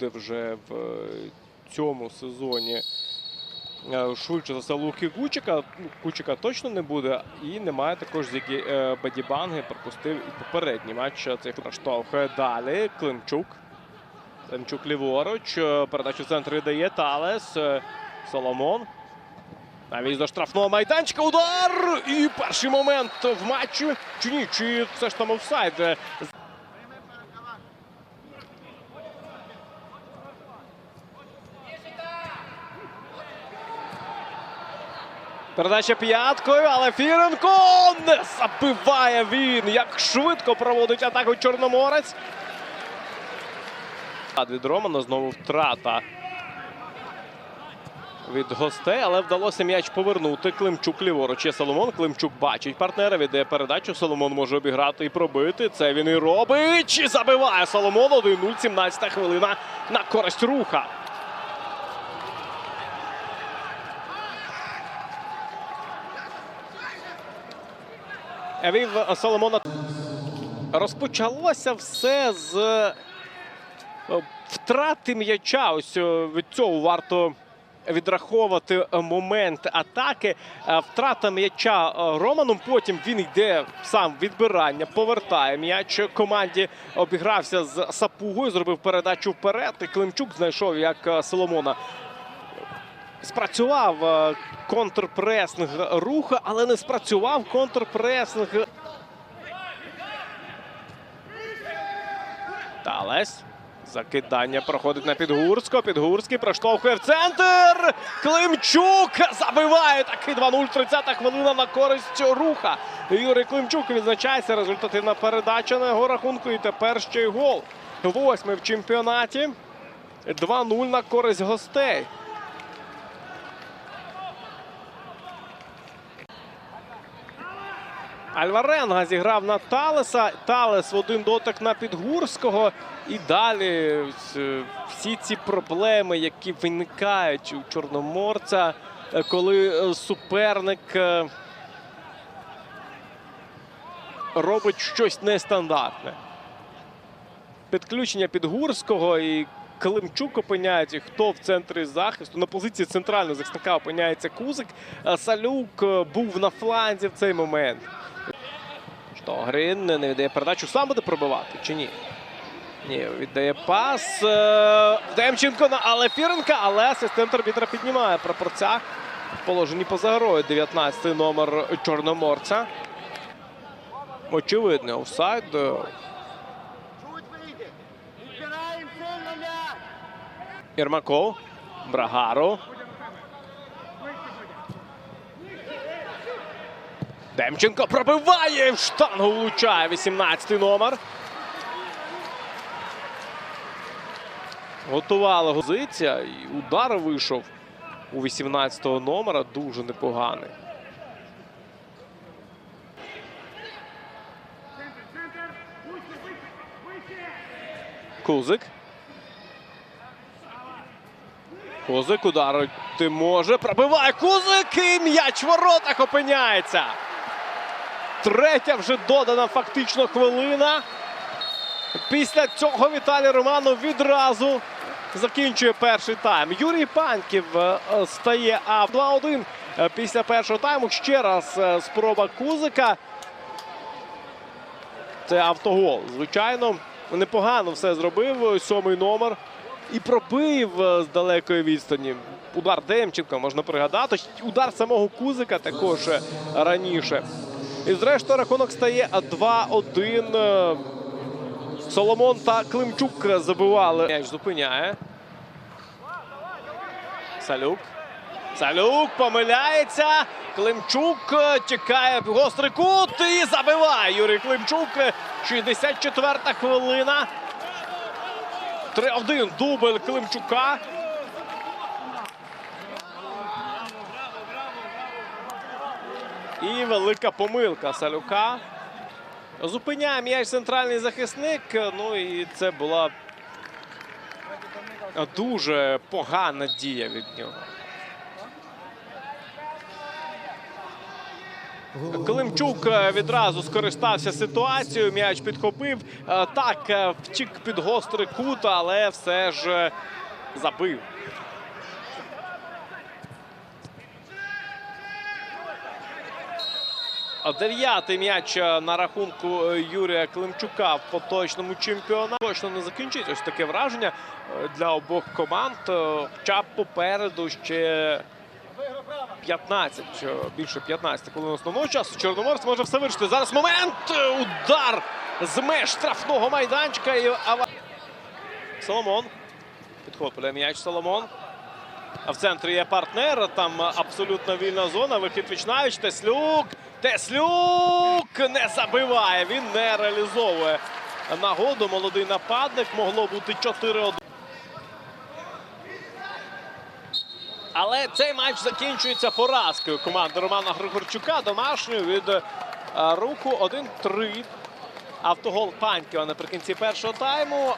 буде вже в е, цьому сезоні. е, Швидше за все Луки Кучика. Ну, Кучика точно не буде. І немає також Зігі е, Бадібанги. Пропустив і попередній матч. Цей штовхає далі. Климчук. Климчук ліворуч. Передачу в центр дає Талес. Соломон. Навіть до штрафного майданчика. Удар! І перший момент в матчі. Чи ні? Чи це ж там офсайд? Передача п'яткою, але Фіренко не забиває він. Як швидко проводить атаку Чорноморець. Від Романа знову втрата від гостей, але вдалося м'яч повернути. Климчук ліворуч. Є Соломон. Климчук бачить партнера, віддає передачу. Соломон може обіграти і пробити. Це він і робить. І забиває Соломон 1-0. 17 хвилина на користь руха. Вів Соломона. Розпочалося все з е, втрати м'яча. Ось е, від цього варто відраховувати е, момент атаки. Втрата м'яча Романом. Потім він йде сам відбирання, повертає м'яч команді. Обігрався з Сапугою, зробив передачу вперед. Климчук знайшов як Соломона. Спрацював е, контрпресинг руха, але не спрацював контрпресинг. Талес. Закидання проходить на Підгурського. Підгурський проштовхує в центр. Климчук забиває такий 2-0. 30-та хвилина на користь руха. Юрій Климчук відзначається. Результативна передача на його рахунку. І тепер ще й гол. Восьмий в чемпіонаті. 2-0 на користь гостей. Альваренга зіграв на Талеса. Талес в один дотик на Підгурського. І далі е, всі ці проблеми, які виникають у Чорноморця, е, коли е, суперник робить щось нестандартне. Підключення Підгурського і Климчук опиняється. Хто в центрі захисту? На позиції центрального захисника опиняється Кузик. Салюк був на фланзі в цей момент. Штогрин не віддає передачу. Сам буде пробивати чи ні? Ні, віддає пас. е, Демченко на Алефіренка, але асистент арбітра піднімає прапорця. В положенні поза грою 19-й номер Чорноморця. Очевидно, офсайд. Єрмаков. Брагаро. Демченко пробиває. В штангу влучає 18-й номер. Готувала позиція. І удар вийшов у 18-го номера. Дуже непоганий. Кузик. Кузик ударити може. Пробиває Кузик і м'яч в воротах опиняється. Третя вже додана фактично хвилина. Після цього Віталій Романов відразу закінчує перший тайм. Юрій Паньків е, е, стає а 2-1 е, після першого тайму. Ще раз спроба Кузика. Це автогол. Звичайно, непогано все зробив. Сьомий номер. І пробив з далекої відстані. Удар Демченка можна пригадати. Удар самого Кузика також раніше. І зрештою рахунок стає 2-1. Е, Соломон та Климчук забивали. М'яч зупиняє. Салюк. Салюк помиляється. Климчук е, чекає гострий кут і забиває Юрій Климчук. 64-та хвилина. 3-1 дубль Климчука. І велика помилка Салюка. Зупиняє м'яч центральний захисник. Ну і це була дуже погана дія від нього. Климчук е, відразу скористався ситуацією. М'яч підхопив. Е, Так, е, втік під гострий кут, але все ж забив. Дев'ятий м'яч е, на рахунку е, Юрія Климчука в поточному чемпіонаті. Точно не закінчить. Ось таке враження е, для обох команд. Хоча попереду ще 15, е, більше 15 хвилин основного часу. Чорноморець може все вирішити. Зараз момент. Удар з меж штрафного майданчика. Соломон. Підхоплює м'яч Соломон. В центрі є партнер. Там абсолютно вільна зона. Вихід Вічнавич. Теслюк. Теслюк не забиває. Він не реалізовує нагоду. Молодий нападник. Могло бути 4-1. Але цей матч закінчується поразкою команди Романа Григорчука домашньою від е, руху 1-3. Автогол Паньківа наприкінці першого тайму.